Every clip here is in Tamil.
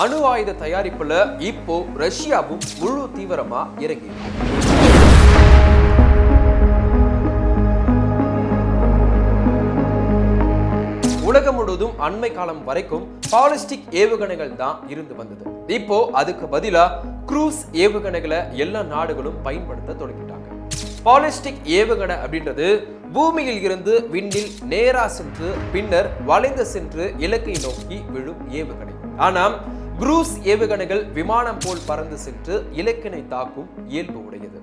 அணு ஆயுத தயாரிப்புல இப்போ ரஷ்யாவும் முழு தீவிரமா இறங்கி உலகம் முழுவதும் அண்மை காலம் வரைக்கும் பாலிஸ்டிக் ஏவுகணைகள் தான் இருந்து வந்தது. இப்போ அதுக்கு பதிலா குரூஸ் ஏவுகணைகளை எல்லா நாடுகளும் பயன்படுத்த தொடங்கிட்டாங்க. பாலிஸ்டிக் ஏவுகணை அப்படின்றது பூமியில் இருந்து விண்ணில் நேரா சென்று பின்னர் வளைந்து சென்று இலக்கை நோக்கி விழும் ஏவுகணை. ஆனால் குரூஸ் ஏவுகணைகள் விமானம் போல் பறந்து சென்று இலக்கினை தாக்கும் இயல்பு உடையது.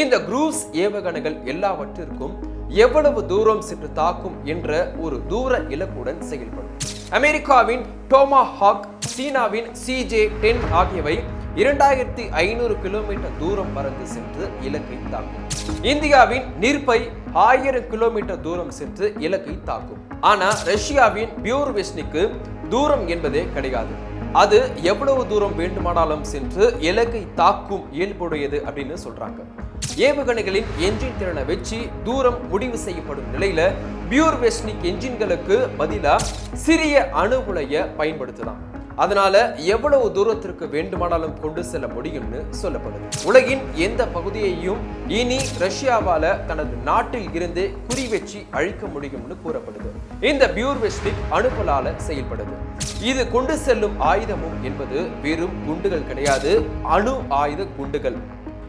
இந்த குரூஸ் ஏவுகணைகள் எல்லாவற்றிற்கும் எவ்வளவு தூரம் சென்று தாக்கும் என்ற ஒரு தூர இலக்குடன் செயல்படும். அமெரிக்காவின் டோமா ஹாக் சீனாவின் சிஜே டென் ஆகியவை இரண்டாயிரத்தி ஐநூறு கிலோமீட்டர் தூரம் பறந்து சென்று இலக்கை தாக்கும். இந்தியாவின் நிர்பை ஆயிரம் கிலோமீட்டர் தூரம் சென்று இலக்கை தாக்கும். ஆனா ரஷ்யாவின் பியூர்வெஸ்னிக்கு தூரம் என்பதே கிடையாது. அது எவ்வளவு தூரம் வேண்டுமானாலும் சென்று இலக்கை தாக்கும் இயல்புடையது அப்படின்னு சொல்றாங்க. ஏவுகணைகளின் என்ஜின் திறனை வச்சு தூரம் முடிவு செய்யப்படும் நிலையில பியூர் வெஸ்னிக் என்ஜின்களுக்கு பதிலாக சிறிய அணு பயன்படுத்தலாம். அதனால எவ்வளவு தூரத்திற்கு வேண்டுமானாலும் கொண்டு செல்ல முடியும்னு சொல்லப்படுது. உலகின் எந்த பகுதியையும் இனி ரஷ்யாவால தனது நாட்டில் இருந்தே குறி அழிக்க முடியும்னு கூறப்படுது. இந்த பியூர்வெஸ்டிக் வெஸ்டிக் செயல்படுது. இது கொண்டு செல்லும் ஆயுதமும் என்பது வெறும் குண்டுகள் கிடையாது அணு ஆயுத குண்டுகள்.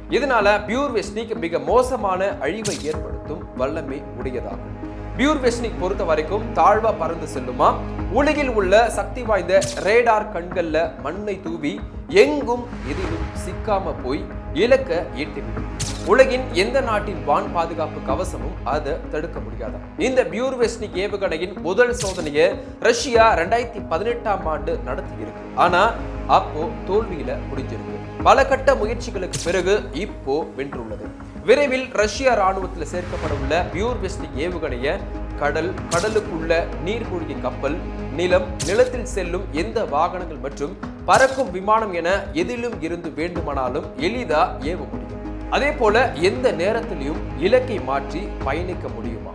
இதனால பியூர் வெஸ்னிக் மிக மோசமான அழிவை ஏற்படுத்தும் வல்லமை உடையதாகும். பியூர் வெஸ்னிக் பொறுத்த வரைக்கும் தாழ்வா பறந்து செல்லுமா? உலகில் உள்ள சக்தி வாய்ந்த ரேடார் கண்கள்ல மண்ணை தூவி எங்கும் எதிலும் சிக்காம போய் இலக்க எட்டிவிடும் உலகின் எந்த நாட்டின் வான் பாதுகாப்பு கவசமும் அதை தடுக்க முடியாதா? இந்த பியூர்வெஸ்னிக் ஏவுகணையின் முதல் சோதனையை ரஷ்யா ரெண்டாயிரத்தி பதினெட்டாம் ஆண்டு நடத்தி இருக்கு ஆனா அப்போ தோல்வியில முடிஞ்சிருக்கு. பல கட்ட முயற்சிகளுக்கு பிறகு இப்போ வென்றுள்ளது. விரைவில் ரஷ்ய ராணுவத்தில் சேர்க்கப்பட உள்ள பியூர் வெஸ்டிக் ஏவுகணைய கடல் கடலுக்குள்ள நீர்மூழ்கி கப்பல் நிலம் நிலத்தில் செல்லும் எந்த வாகனங்கள் மற்றும் பறக்கும் விமானம் என எதிலும் இருந்து வேண்டுமானாலும் எளிதா ஏவ முடியும். அதே போல எந்த நேரத்திலையும் இலக்கை மாற்றி பயணிக்க முடியுமா?